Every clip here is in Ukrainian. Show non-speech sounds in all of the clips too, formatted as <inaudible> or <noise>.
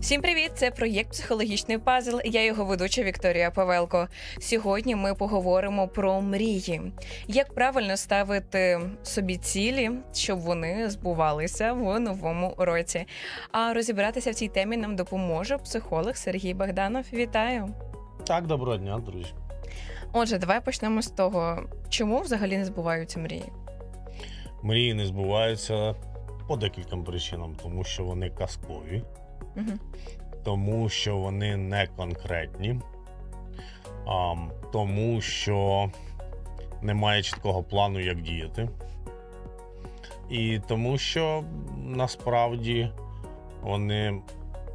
Всім привіт! Це проєкт Психологічний пазл. Я його ведуча Вікторія Павелко. Сьогодні ми поговоримо про мрії, як правильно ставити собі цілі, щоб вони збувалися в новому році. А розібратися в цій темі нам допоможе психолог Сергій Богданов. Вітаю! Так, доброго дня, друзі. Отже, давай почнемо з того, чому взагалі не збуваються мрії. Мрії не збуваються по декільком причинам, тому що вони казкові, Угу. тому що вони не конкретні, а, тому що немає чіткого плану, як діяти. І тому що насправді вони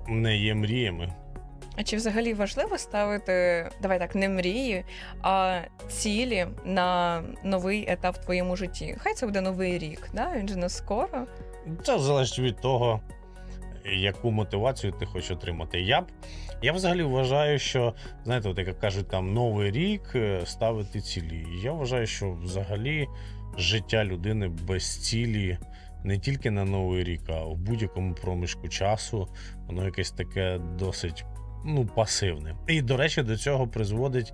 не є мріями. А чи взагалі важливо ставити, давай так, не мрії, а цілі на новий етап в твоєму житті? Хай це буде новий рік, да? він же не скоро. Це залежить від того, яку мотивацію ти хочеш отримати. Я б я взагалі вважаю, що знаєте, от як кажуть, там новий рік е, ставити цілі. Я вважаю, що взагалі життя людини без цілі не тільки на новий рік, а в будь-якому проміжку часу воно якесь таке досить ну, пасивне. І, до речі, до цього призводить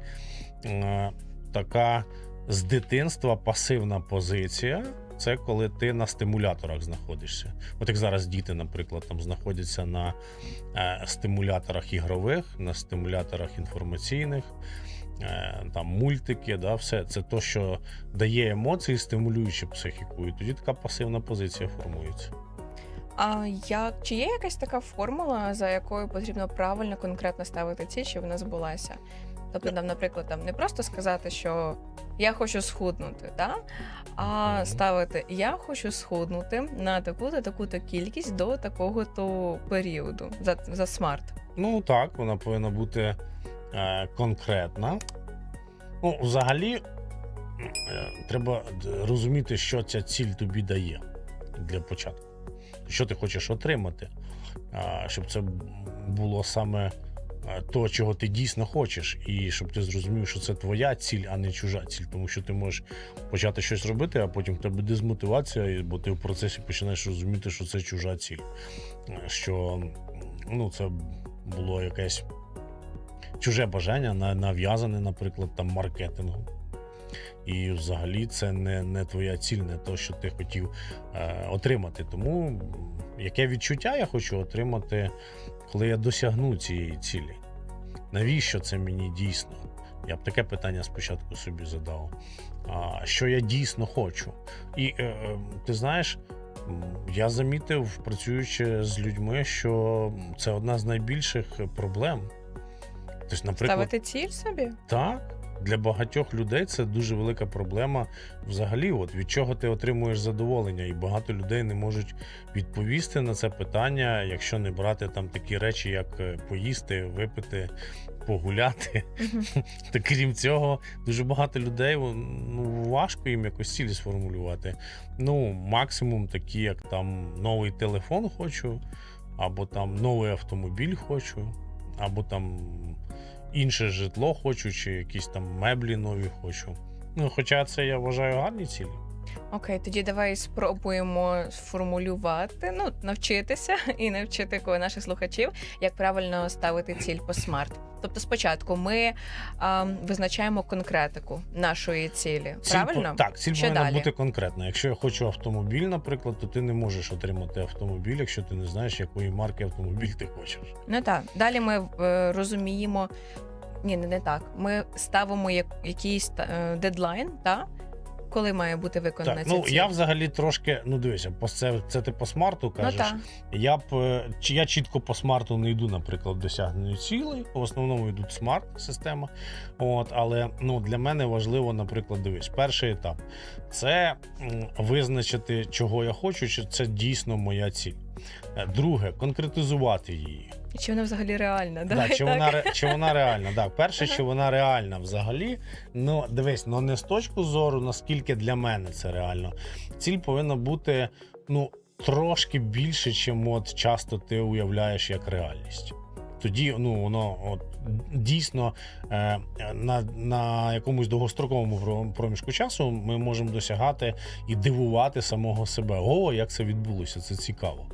е, така з дитинства пасивна позиція. Це коли ти на стимуляторах знаходишся. От як зараз діти, наприклад, там знаходяться на е, стимуляторах ігрових, на стимуляторах інформаційних, е, там мультики, да, все це то, що дає емоції, стимулюючи психіку. І тоді така пасивна позиція формується. А як чи є якась така формула, за якою потрібно правильно конкретно ставити ціль, щоб вона збулася? Тобто, там, наприклад, там не просто сказати, що я хочу схуднути, да? а ставити я хочу схуднути на таку-то таку-то кількість до такого-то періоду за, за смарт. Ну так, вона повинна бути е, конкретна. Ну, взагалі, е, треба розуміти, що ця ціль тобі дає для початку. Що ти хочеш отримати, а, щоб це було саме е, то, чого ти дійсно хочеш, і щоб ти зрозумів, що це твоя ціль, а не чужа ціль. Тому що ти можеш почати щось робити, а потім в тебе дезмотивація, бо ти в процесі починаєш розуміти, що це чужа ціль. Е, Що ну, це було якесь чуже бажання, нав'язане, наприклад, там маркетингом. І взагалі це не, не твоя ціль, не то, що ти хотів е, отримати. Тому яке відчуття я хочу отримати, коли я досягну цієї цілі? Навіщо це мені дійсно? Я б таке питання спочатку собі задав. А, що я дійсно хочу? І е, е, ти знаєш, я замітив, працюючи з людьми, що це одна з найбільших проблем. Тобто, наприклад, Ставити ціль собі? так, для багатьох людей це дуже велика проблема. Взагалі, от від чого ти отримуєш задоволення, і багато людей не можуть відповісти на це питання, якщо не брати там такі речі, як е, поїсти, випити, погуляти. <laughs> Та крім цього, дуже багато людей ну, важко їм якось цілі сформулювати. Ну, максимум такі, як там новий телефон хочу, або там новий автомобіль хочу, або там інше житло хочу, чи якісь там меблі нові хочу. Ну, хоча це я вважаю гарні цілі. Окей, тоді давай спробуємо сформулювати, ну навчитися <laughs> і навчити наших слухачів, як правильно ставити ціль по смарт. Тобто, спочатку ми а, визначаємо конкретику нашої цілі. Ціль правильно? так, ціль Що повинна далі? бути конкретна. Якщо я хочу автомобіль, наприклад, то ти не можеш отримати автомобіль, якщо ти не знаєш, якої марки автомобіль ти хочеш. Ну так. Далі ми е, розуміємо. Ні, не, не так. Ми ставимо як, якийсь е, дедлайн, та? Коли має бути виконана Так, ця ну ціль. я взагалі трошки, ну дивися, по це, це ти по смарту ну, кажеш. так. Я б е, чи я чітко по смарту не йду, наприклад, досягненню цілей. В основному йдуть смарт-система. От, але ну для мене важливо, наприклад, дивись, перший етап це визначити, чого я хочу, чи це дійсно моя ціль. Е, Друге, конкретизувати її. Чи вона взагалі реальна? Да, чи, так. вона, чи вона реальна? Так, перше, чи вона реальна взагалі. Ну, дивись, ну не з точки зору, наскільки для мене це реально. Ціль повинна бути ну, трошки більше, чим от часто ти уявляєш як реальність. Тоді ну воно от дійсно е, на, на якомусь довгостроковому проміжку часу ми можемо досягати і дивувати самого себе. О, як це відбулося! Це цікаво.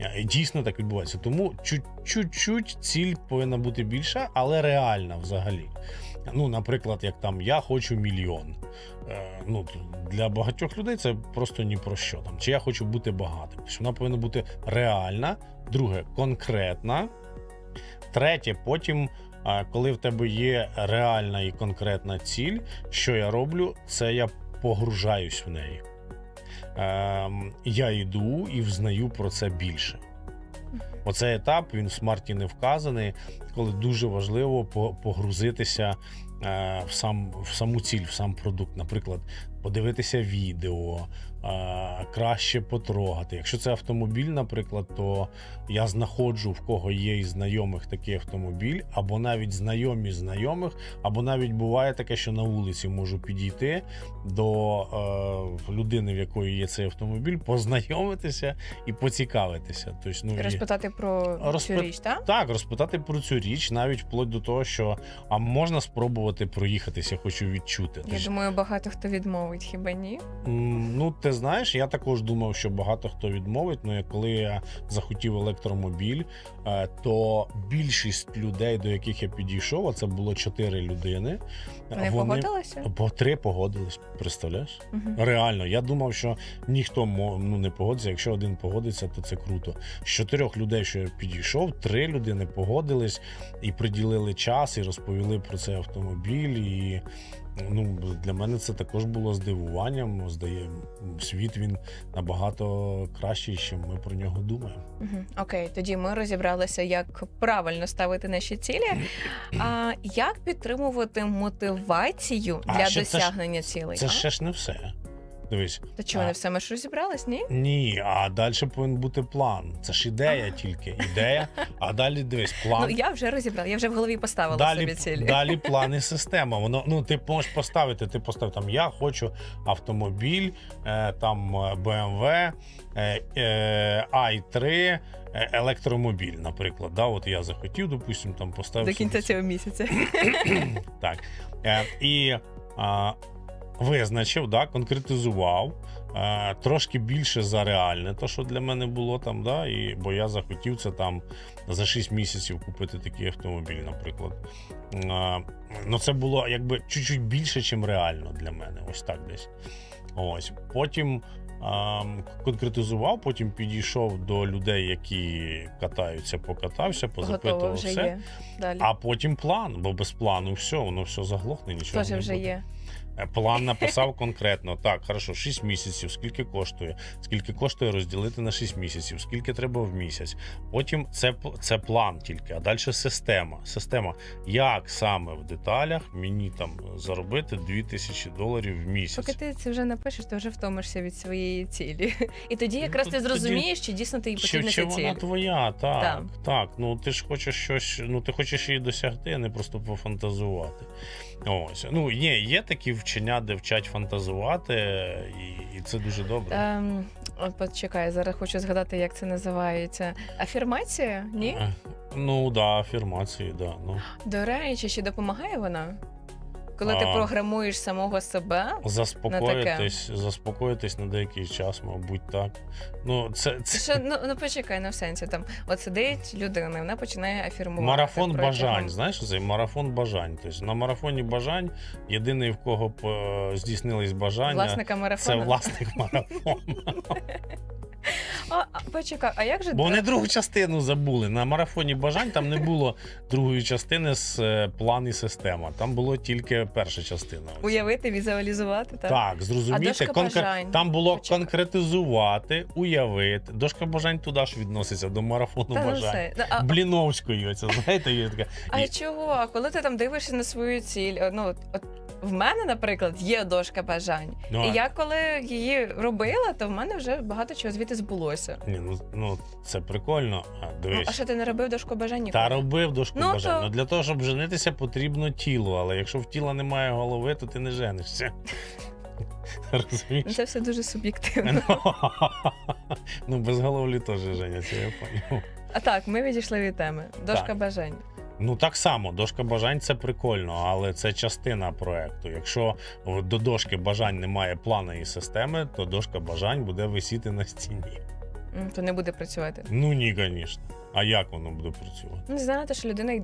Е, Дійсно так відбувається. Тому чуть- чуть-чуть ціль повинна бути більша, але реальна взагалі. Ну, наприклад, як там я хочу мільйон. Е, ну, для багатьох людей це просто ні про що. Там, чи я хочу бути багатим. Тобто вона повинна бути реальна, друге, конкретна. Третє, потім, коли в тебе є реальна і конкретна ціль, що я роблю, це я погружаюсь в неї. Ем, я йду і взнаю про це більше. Оцей етап він в смарті не вказаний, коли дуже важливо погрузитися е, в, сам, в саму ціль, в сам продукт. Наприклад, подивитися відео, краще потрогати. Якщо це автомобіль, наприклад, то я знаходжу в кого є із знайомих такий автомобіль, або навіть знайомі знайомих, або навіть буває таке, що на вулиці можу підійти до е, людини, в якої є цей автомобіль, познайомитися і поцікавитися. Тобто, ну, і- Розпитати про Розпит- цю річ, так? так, розпитати про цю річ, навіть вплоть до того, що а можна спробувати проїхатися, хочу відчути. Я Тож, думаю, багато хто відмовить, хіба ні? ну, ти знаєш, я також думав, що багато хто відмовить. Ну, коли я захотів електромобіль, е, то більшість людей, до яких я підійшов, а це було чотири людини. Вони погодилися? Бо три погодились, представляєш? Мгм. Реально, я думав, що ніхто ну, не погодиться. Якщо один погодиться, то це круто. З чотирьох людей, що я підійшов, три людини погодились і приділили час, і розповіли про цей автомобіль. І ну, для мене це також було здивуванням. Здає, світ він набагато кращий, ніж ми про нього думаємо. Угу. Окей, тоді ми розібралися, як правильно ставити наші цілі. А як підтримувати мотивацію А, для ще це ж- досягнення цілей? Це а? ще ж не все. Дивись, То чого не все ми ж розібрались, ні? ні, а далі повинен бути план. Це ж ідея тільки. Ідея, а далі дивись, план. Ну я вже розібрала, я вже в голові поставила далі, собі цілі. далі <laughs> план і система. Воно ну ти можеш поставити. Ти поставив там я хочу автомобіль, е, там е, BMW е, е, i3, е, електромобіль, наприклад. Да, от я захотів, допустим, там поставив До кінця цього місяця. <coughs> так. Е, і а, визначив, да, конкретизував. е, Трошки більше за реальне, то що для мене було там, да, і, бо я захотів це там за 6 місяців купити такий автомобіль, наприклад. Е, Ну, це було якби чуть-чуть більше, ніж реально для мене. Ось так десь. Ось. Потім ем, конкретизував, потім підійшов до людей, які катаються, покатався, позапитував все. Далі. А потім план, бо без плану все, воно все заглохне, нічого Теж не вже буде. є. Е, План написав конкретно. Так, хорошо, 6 місяців, скільки коштує, скільки коштує розділити на 6 місяців, скільки треба в місяць. Потім це, це план тільки, а далі система. Система, як саме в деталях мені там заробити 2000 доларів в місяць. Поки ти це вже напишеш, ти вже втомишся від своєї цілі. І тоді якраз Ну, ти тоді- зрозумієш, чи дійсно ти їй Чи, потрібна чи вона ціль. твоя, так, Так. так. Ну ти ж хочеш щось, ну ти хочеш її досягти, а не просто пофантазувати. Ось. Ну, є, є такі вчення, де вчать фантазувати, і, і це дуже добре. Ем, от почекай, зараз хочу згадати, як це називається. Афірмація? Ні? Е, Ну, да, афірмації, да. Ну. До речі, чи допомагає вона? Коли ти А. програмуєш самого себе, Заспокоїтись, заспокоїтись на деякий час, мабуть, так. Ну, це, це що ну, ну почекай, ну в сенсі там от сидить людина, і вона починає афірмувати. марафон протягом- бажань. Знаєш, це марафон бажань. Тобто на марафоні бажань єдиний, в кого б е, здійснились бажання, Власника це марафону. власник марафону. <laughs> А, а, почекай, а як же Бо вони е, другу частину забули. На марафоні бажань там не було другої частини з е, план і система. Там було тільки перша частина. Ось. уявити, візуалізувати? Так. Так, зрозуміти, дошка бажань? там було Почекай. конкретизувати, уявити. Дошка бажань туди ж відноситься до марафону Та, ну, бажань. все. Ну, а, Бліновської, оця, знаєте, є така. а І- чого? Коли ти там дивишся на свою ціль, о, ну от, от в мене, наприклад, є дошка бажань. Ну, І а- я коли її робила, то в мене вже багато чого звідти збулося. Ні, ну, ну це прикольно. А, Ну, дивись. а що ти не робив дошку бажань? ніколи? Та робив дошку Ну, бажань. то- Ну для того, щоб женитися, потрібно тіло. Але якщо в тіла немає голови, то ти не женишся. <laughs> Розумієш? Ну, Це все дуже суб'єктивно. Ну, <laughs> ну без головлі теж женяться, я поняв. А так, ми відійшли від теми. Дошка Так. бажань. Ну так само, дошка бажань це прикольно, але це частина проекту. Якщо до дошки бажань немає плану і системи, то дошка бажань буде висіти на стіні. То не буде працювати. Ну ні, звісно. А як воно буде працювати? Не знаєте, що людина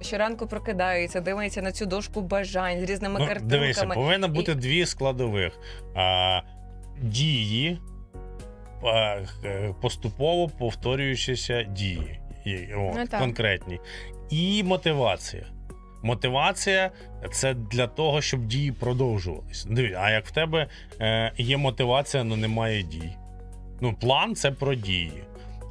щоранку прокидається, дивиться на цю дошку бажань з різними Ну, картинками. дивися, повинно бути дві складових: а, дії, а, е, поступово повторюючися дії. От, Ну, конкретні. І мотивація. Мотивація це для того, щоб дії продовжувались. Диві, а як в тебе е, є мотивація, але немає дій. Ну, план це про дії.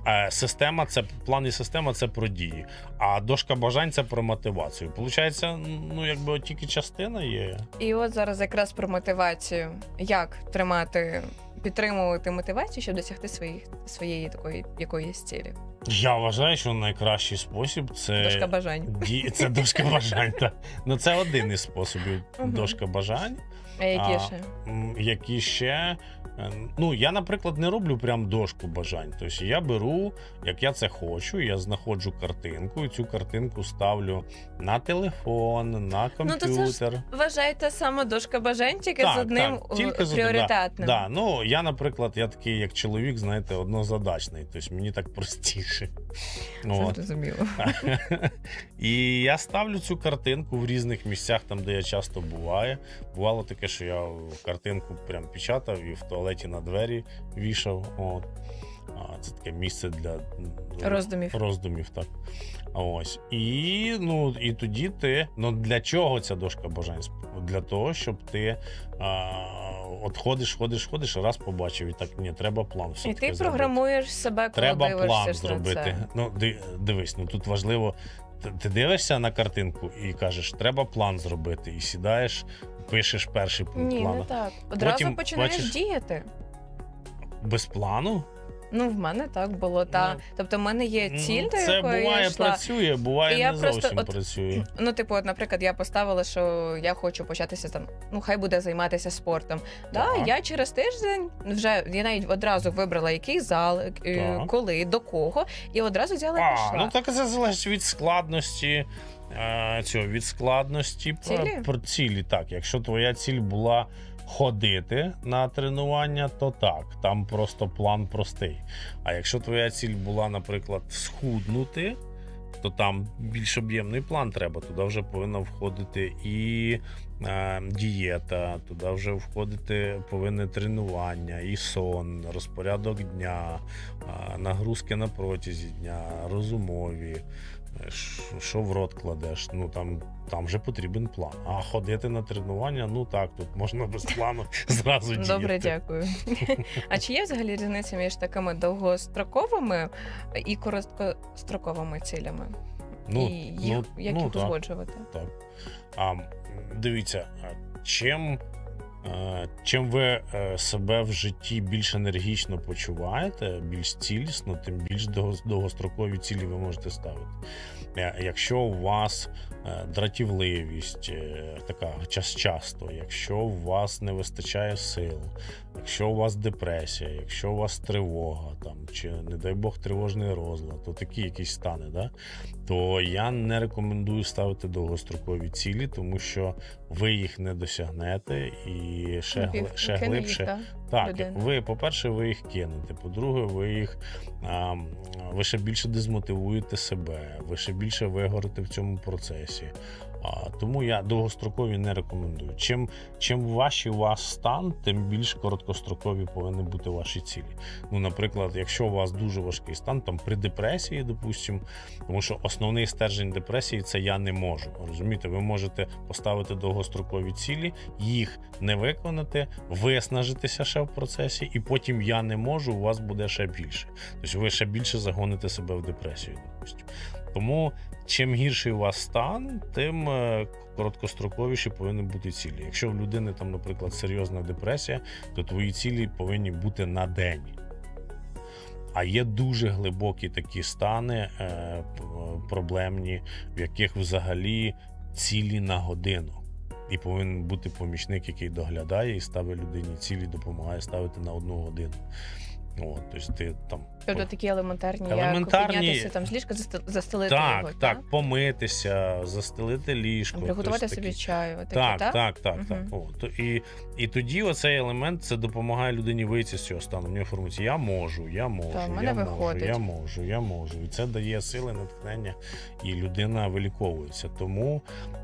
Е, система це план і система це про дії. А дошка бажань це про мотивацію. Получається, ну якби тільки частина є. І от зараз якраз про мотивацію. Як тримати, підтримувати мотивацію, щоб досягти своїх, своєї такої якоїсь цілі. Я вважаю, що найкращий спосіб це Дошка бажань. ді... це дошка бажань. Так. Ну це один із способів дошка бажань. А які ще? Які ще. Е, Ну, я, наприклад, не роблю прям дошку бажань. Тобто я беру, як я це хочу, я знаходжу картинку, і цю картинку ставлю на телефон, на Ну, то це ж комп'ютер. Вважаєте саме дошка бажань тільки Так, з одним так, тільки е, пріоритетним. Да, ну я, наприклад, я такий як чоловік, знаєте, однозадачний. Тобто мені так простіше. Це зрозуміло. <laughs> І я ставлю цю картинку в різних місцях, там, де я часто буваю. Бувало таке, що я картинку прям печатав і в туалеті на двері вішав. От. А, Це таке місце для ну, Роздумів. роздумів так. А Ось. І, ну, і тоді ти. Ну для чого ця дошка бажань? Для того, щоб ти а, от ходиш, ходиш, ходиш, раз побачив, і так ні, треба план. все І ти програмуєш себе, коли Треба дивишся план зробити. це. Ну, дивись, ну тут важливо. Ти дивишся на картинку і кажеш, треба план зробити. І сідаєш, пишеш перший пункт Ні, плану. не так. Одразу Потім починаєш бачиш- діяти. Без плану? Ну, в мене так було. Та. Ну, тобто, в мене є ціль, Ну, до це якої буває я йшла. працює, буває І я не просто зовсім от- працює. Ну, типу, от, наприклад, я поставила, що я хочу початися там, ну хай буде займатися спортом. Да, Так. я через тиждень вже я навіть одразу вибрала який зал, е, Так. коли, до кого, і одразу взяла і А, пішла. ну так це залежить від складності. Е, Цього від складності про- Цілі? про цілі. Так, якщо твоя ціль була ходити на тренування, то так, там просто план простий. А якщо твоя ціль була, наприклад, схуднути, то там більш об'ємний план треба. Туди вже повинна входити і е, дієта, туди вже входити повинне тренування, і сон, розпорядок дня, е, нагрузки на протязі дня, розумові. Е, Що в рот кладеш, ну там, там вже потрібен план. А ходити на тренування, ну так, тут можна без плану <laughs> зразу діяти. Добре, дякую. а чи є взагалі різниця між такими довгостроковими і короткостроковими цілями? Ну, і їх, ну, як ну, їх узгоджувати? Так. А, дивіться, чим, чим ви е, себе в житті більш енергічно почуваєте, більш цілісно, тим більш довгострокові цілі ви можете ставити. Е, Якщо у вас е, дратівливість, е, така час часто, якщо у вас не вистачає сил, якщо у вас депресія, якщо у вас тривога, там чи не дай Бог тривожний розлад, то такі якісь стани, да? то я не рекомендую ставити довгострокові цілі, тому що ви їх не досягнете і ще, Напів- гли- ще глибше. їх. Так, людина. ви, по-перше, ви їх кинете. По-друге, ви їх а, ви ще більше дезмотивуєте себе, ви ще більше вигорите в цьому процесі. А, тому я довгострокові не рекомендую. Чим, чим важчий у вас стан, тим більш короткострокові повинні бути ваші цілі. Ну, наприклад, якщо у вас дуже важкий стан, там при депресії, допустимо, тому що основний стержень депресії це я не можу. Розумієте, ви можете поставити довгострокові цілі, їх не виконати, виснажитися ще в процесі, і потім я не можу, у вас буде ще більше. Тобто ви ще більше загоните себе в депресію, допустимо. Тому чим гірший у вас стан, тим е, короткостроковіші повинні бути цілі. Якщо в людини там, наприклад, серйозна депресія, то твої цілі повинні бути на день. А є дуже глибокі такі стани е, проблемні, в яких взагалі цілі на годину. І повинен бути помічник, який доглядає і ставить людині цілі, допомагає ставити на одну годину. От, тобто ти там Тобто такі елементарні, як піднятися там з ліжка, застел- застелити Так, його, так, помитися, застелити ліжко. Приготувати собі такі- чаю. Таке, Так, так? так, так, так. О, то, і, і тоді оцей елемент це допомагає людині вийти з цього стану. В нього формується я можу, я можу, Та, в мене я можу, виходить. я можу, я можу. І це дає сили, натхнення, і людина виліковується. Тому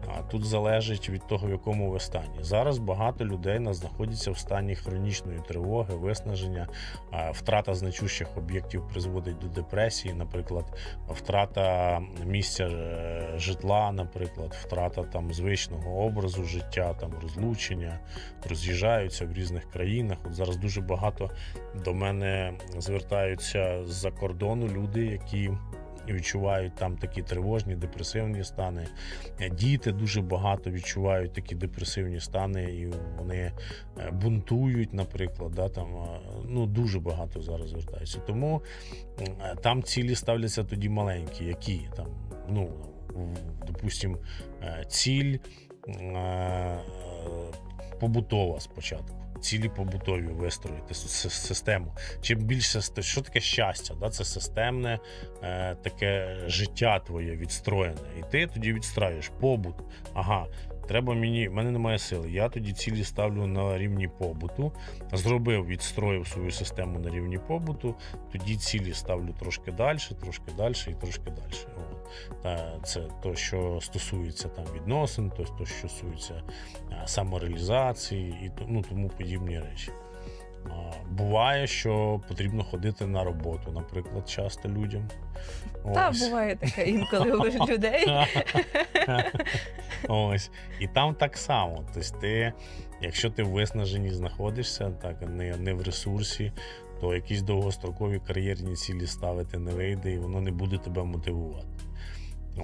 а, тут залежить від того, в якому ви стані. Зараз багато людей нас знаходяться в стані хронічної тривоги, виснаження, а, втрата значущих об'єктів призводить до депресії, наприклад, втрата місця е, житла, наприклад, втрата там звичного образу життя, там розлучення, роз'їжджаються в різних країнах. От зараз дуже багато до мене звертаються з-за кордону люди, які. Відчувають там такі тривожні, депресивні стани. Е, Діти дуже багато відчувають такі депресивні стани, і вони е, бунтують, наприклад. Да, там, е, ну, дуже багато зараз звертаються. Тому там цілі ставляться тоді маленькі, які там, ну, допустим, ціль побутова спочатку. Цілі побутові вистроїти систему. Чим більше що таке щастя? Да? Це системне е, таке життя твоє відстроєне. І ти тоді відстраюєш побут. Ага, треба мені, в мене немає сили. Я тоді цілі ставлю на рівні побуту. Зробив, відстроїв свою систему на рівні побуту. Тоді цілі ставлю трошки далі, трошки далі і трошки далі. От. Це то, що стосується там відносин, то, то що стосується самореалізації і ну, тому подібні речі. Буває, що потрібно ходити на роботу, наприклад, часто людям. Та Ось. буває таке інколи <laughs> у людей. <laughs> Ось. І там так само. Тобто, ти, якщо ти в виснаженні знаходишся, так, не, не в ресурсі, то якісь довгострокові кар'єрні цілі ставити не вийде, і воно не буде тебе мотивувати.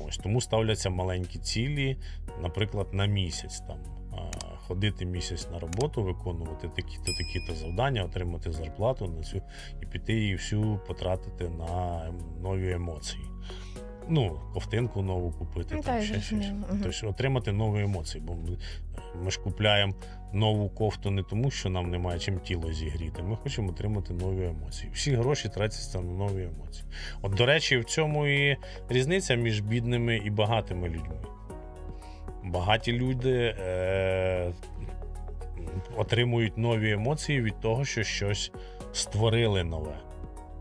Ось тому ставляться маленькі цілі, наприклад, на місяць там. Ходити місяць на роботу, виконувати такі-то такі-то завдання, отримати зарплату на цю і піти її всю потратити на нові емоції. Ну, ковтинку нову купити, Ну, там ще щось. Тобто отримати нові емоції. Бо ми, ми ж купляємо нову кофту не тому, що нам немає чим тіло зігріти. Ми хочемо отримати нові емоції. Всі гроші тратяться на нові емоції. От, до речі, в цьому і різниця між бідними і багатими людьми. Багаті люди е, отримують нові емоції від того, що щось створили нове.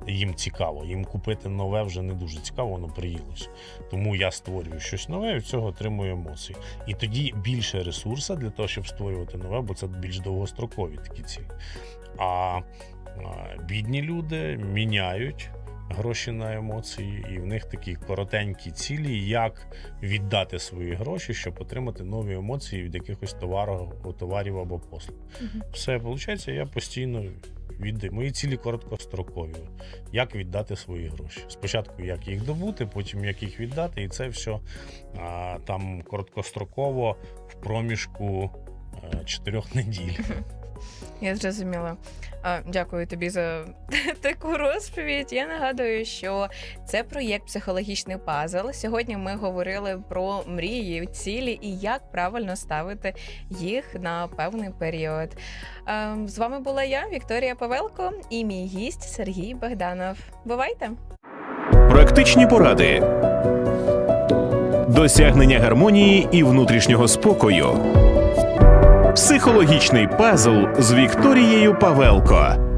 Їм цікаво, їм купити нове вже не дуже цікаво, воно приїлося. Тому я створюю щось нове і від цього отримую емоції. І тоді більше ресурсу для того, щоб створювати нове, бо це більш довгострокові такі цілі. А, бідні люди міняють гроші на емоції, і в них такі коротенькі цілі, як віддати свої гроші, щоб отримати нові емоції від якихось товарів, товарів або послуг. Мгм. Все виходить, я постійно віддаю. Мої цілі короткострокові. Як віддати свої гроші? Спочатку як їх добути, потім як їх віддати, і це все а, там короткостроково в проміжку е, чотирьох неділь. <laughs> Я зрозуміла. Дякую тобі за <laughs> таку розповідь. Я нагадую, що це проєкт психологічний пазл. Сьогодні ми говорили про мрії, цілі і як правильно ставити їх на певний період. З вами була я, Вікторія Павелко, і мій гість Сергій Богданов. Бувайте! Практичні поради. Досягнення гармонії і внутрішнього спокою. Психологічний пазл з Вікторією Павелко.